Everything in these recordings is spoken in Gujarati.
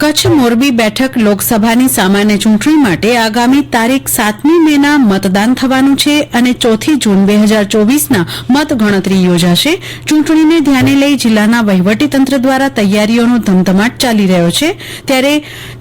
કચ્છ મોરબી બેઠક લોકસભાની સામાન્ય ચૂંટણી માટે આગામી તારીખ સાતમી મેના મતદાન થવાનું છે અને ચોથી જૂન બે હજાર ચોવીસના મતગણતરી યોજાશે. ચૂંટણીને ધ્યાને લઈ જિલ્લાના વહીવટીતંત્ર દ્વારા તૈયારીઓનો ધમધમાટ ચાલી રહ્યો છે. ત્યારે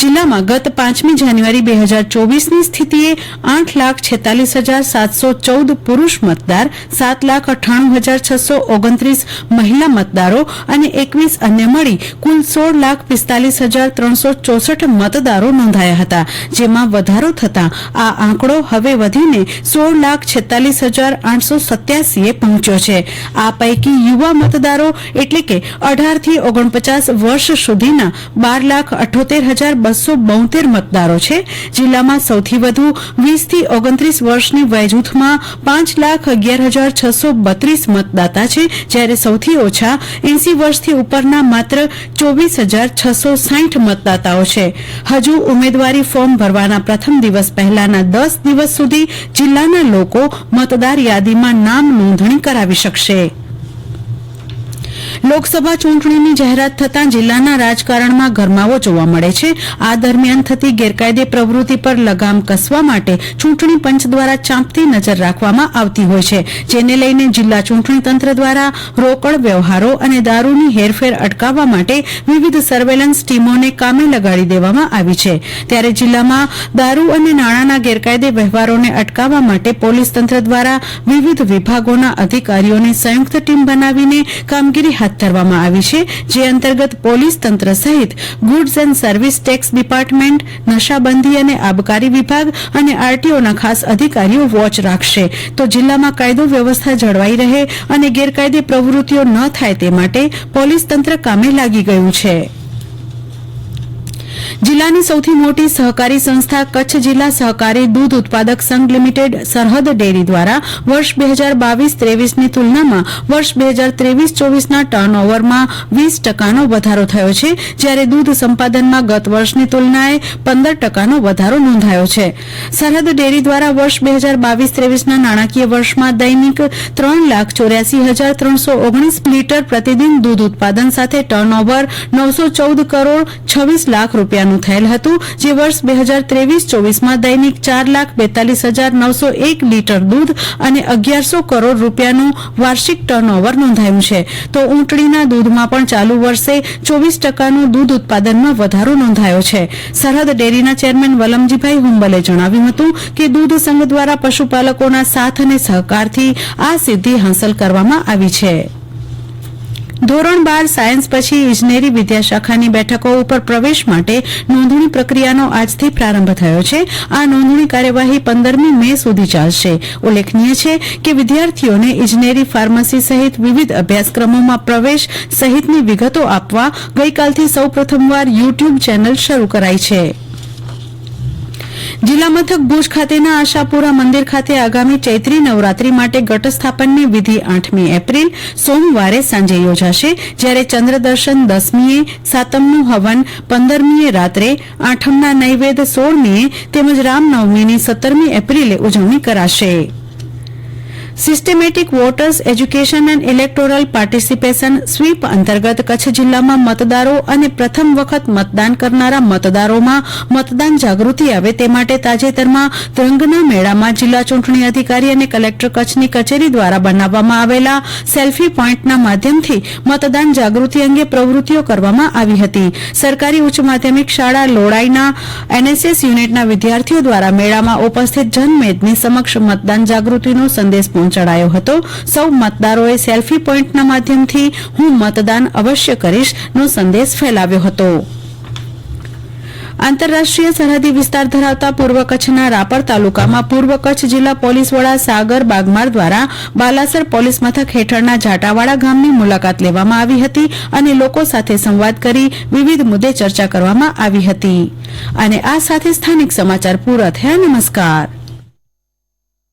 જિલ્લામાં ગત પાંચમી જાન્યુઆરી બે હજાર ચોવીસની સ્થિતિએ આઠ લાખ છેતાલીસ હજાર સાતસો ચૌદ પુરૂષ મતદાર, સાત લાખ અઠ્ઠાણું હજાર છસો ઓગણત્રીસ મહિલા મતદારો અને એકવીસ અન્ય મળી કુલ સોળ લાખ પિસ્તાલીસ હજાર મતદારો નોંધાયા હતા, જેમાં વધારો થતાં આ આંકડો હવે વધીને સોળ લાખ છેતાલીસ હજાર આઠસો સત્યાસીએ પહોંચ્યો છે. આ પૈકી યુવા મતદારો એટલે કે અઢારથી ઓગણપચાસ વર્ષ સુધીના બાર લાખ અઠોતેર હજાર બસો બોતેર મતદારો છે. જિલ્લામાં સૌથી વધુ વીસથી ઓગણત્રીસ વર્ષની વયજૂથમાં પાંચ લાખ અગિયાર હજાર છસો બત્રીસ મતદાતા છે, જ્યારે સૌથી ઓછા એસી વર્ષથી ઉપરના માત્ર ચોવીસ હજાર છસો સાઠ મતદાતાઓ છે. હજુ ઉમેદવારી ફોર્મ ભરવાના પ્રથમ દિવસ પહેલાના દસ દિવસ સુધી જિલ્લાના લોકો મતદાર યાદીમાં નામ નોંધણી કરાવી શકશે. લોકસભા ચૂંટણીની જાહેરાત થતાં જિલ્લાના રાજકારણમાં ગરમાવો જોવા મળે છે. આ દરમિયાન થતી ગેરકાયદે પ્રવૃત્તિ પર લગામ કસવા માટે ચૂંટણી પંચ દ્વારા ચાંપતી નજર રાખવામાં આવતી હોય છે, જેને લઈને જિલ્લા ચૂંટણી તંત્ર દ્વારા રોકડ વ્યવહારો અને દારૂની હેરફેર અટકાવવા માટે વિવિધ સર્વેલન્સ ટીમોને કામે લગાડી દેવામાં આવી છે. ત્યારે જિલ્લામાં દારૂ અને નાણાંના ગેરકાયદે વ્યવહારોને અટકાવવા માટે પોલીસ તંત્ર દ્વારા વિવિધ વિભાગોના અધિકારીઓની સંયુક્ત ટીમ બનાવીને કામગીરી હાથ ધરવામાં આવી છે, જે અંતર્ગત પોલીસ તંત્ર સહિત goods and service tax department નશાબંધી અને આબકારી વિભાગ અને આરટીઓના ખાસ અધિકારીઓ વોચ રાખશે. તો જિલ્લામાં કાયદો વ્યવસ્થા જળવાઈ રહે અને ગેરકાયદે પ્રવૃત્તિઓ ન થાય તે માટે પોલીસ તંત્ર કામે લાગી ગયું છે. જિલ્લાની સૌથી મોટી સહકારી સંસ્થા કચ્છ જિલ્લા સહકારી દૂધ ઉત્પાદક સંઘ લિમિટેડ સરહદ ડેરી દ્વારા વર્ષ બે હજાર બાવીસ ત્રેવીસની તુલનામાં વર્ષ બે હજાર ત્રેવીસ ચોવીસના ટર્નઓવરમાં વીસ ટકાનો વધારો થયો છે, જ્યારે દૂધ સંપાદનમાં ગત વર્ષની તુલનાએ પંદર ટકાનો વધારો નોંધાયો છે. સરહદ ડેરી દ્વારા વર્ષ બે હજાર બાવીસ ત્રેવીસના નાણાકીય વર્ષમાં દૈનિક ત્રણ લાખ ચોર્યાસી હજાર ત્રણસો ઓગણીસ લીટર પ્રતિદિન દૂધ ઉત્પાદન સાથે ટર્નઓવર નવસો ચૌદ કરોડ છવ્વીસ લાખ રૂપિયાનું થયેલ હતું, જે વર્ષ બે હજાર ત્રેવીસ ચોવીસમાં દૈનિક ચાર લાખ બેતાલીસ હજાર નવસો એક લીટર દૂધ અને અગિયારસો કરોડ રૂપિયાનું વાર્ષિક ટર્નઓવર નોંધાયું છે. તો ઊંટડીના દૂધમાં પણ ચાલુ વર્ષે ચોવીસ ટકાનું દૂધ ઉત્પાદનમાં વધારો નોંધાયો છે. સરહદ ડેરીના ચેરમેન વલમજીભાઈ હુંબલે જણાવ્યું હતું કે દૂધ સંઘ દ્વારા પશુપાલકોના સાથ અને સહકારથી આ સિદ્ધિ હાંસલ કરવામાં આવી છે. ધોરણ બાર સાયન્સ પછી ઇજનેરી વિદ્યાશાખાની બેઠકો ઉપર પ્રવેશ માટે નોંધણી પ્રક્રિયાનો આજથી પ્રારંભ થયો છે. આ નોંધણી કાર્યવાહી પંદરમી મે સુધી ચાલશે. ઉલ્લેખનીય છે કે વિદ્યાર્થીઓને ઇજનેરી ફાર્મસી સહિત વિવિધ અભ્યાસક્રમોમાં પ્રવેશ સહિતની વિગતો આપવા ગઈકાલથી સૌ પ્રથમવાર યુટ્યુબ ચેનલ શરૂ કરાઈ છે. જિલ્લા મથક ભુજ ખાતેના આશાપુરા મંદિર ખાતે આગામી ચૈત્રી નવરાત્રી માટે ઘટસ્થાપનની વિધિ આઠમી એપ્રિલ સોમવારે સાંજે યોજાશે, જ્યારે ચંદ્રદર્શન દસમીએ, સાતમનું હવન પંદરમીએ રાત્રે, આઠમના નૈવેદ્ય સોળમીએ તેમજ રામનવમીની સત્તરમી એપ્રિલે ઉજવણી કરાશે. Systematic voters education and electoral participation SVEEP અંતર્ગત કચ્છ જિલ્લામાં મતદારો અને પ્રથમ વખત મતદાન કરનારા મતદારોમાં મતદાન જાગૃતિ આવે તે માટે તાજેતરમાં ત્રંગના મેળામાં જિલ્લા ચૂંટણી અધિકારી અને કલેક્ટર કચ્છની કચેરી દ્વારા બનાવવામાં આવેલા સેલ્ફી પોઈન્ટના માધ્યમથી મતદાન જાગૃતિ અંગે પ્રવૃત્તિઓ કરવામાં આવી હતી. સરકારી ઉચ્ચ માધ્યમિક શાળા લોડાઈના એનએસએસ યુનિટના વિદ્યાર્થીઓ દ્વારા મેળામાં ઉપસ્થિત જનમેદની સમક્ષ મતદાન જાગૃતિનો સંદેશ પહોંચાડાયો હતો. સૌ મતદારોએ સેલ્ફી પોઈન્ટના માધ્યમથી હું મતદાન અવશ્ય કરીશ સંદેશ ફેલાવ્યો હતો. આંતરરાષ્ટ્રીય સરહદી વિસ્તાર ધરાવતા પૂર્વ કચ્છના રાપર તાલુકામાં પૂર્વ કચ્છ જિલ્લા પોલીસ વડા સાગર બાગમાર દ્વારા બાલાસર પોલીસ મથક હેઠળના જાટાવાડા ગામની મુલાકાત લેવામાં આવી હતી અને લોકો સાથે સંવાદ કરી વિવિધ મુદ્દે ચર્ચા કરવામાં આવી હતી. અને આ સાથે સ્થાનિક સમાચાર પૂરા થયા. નમસ્કાર.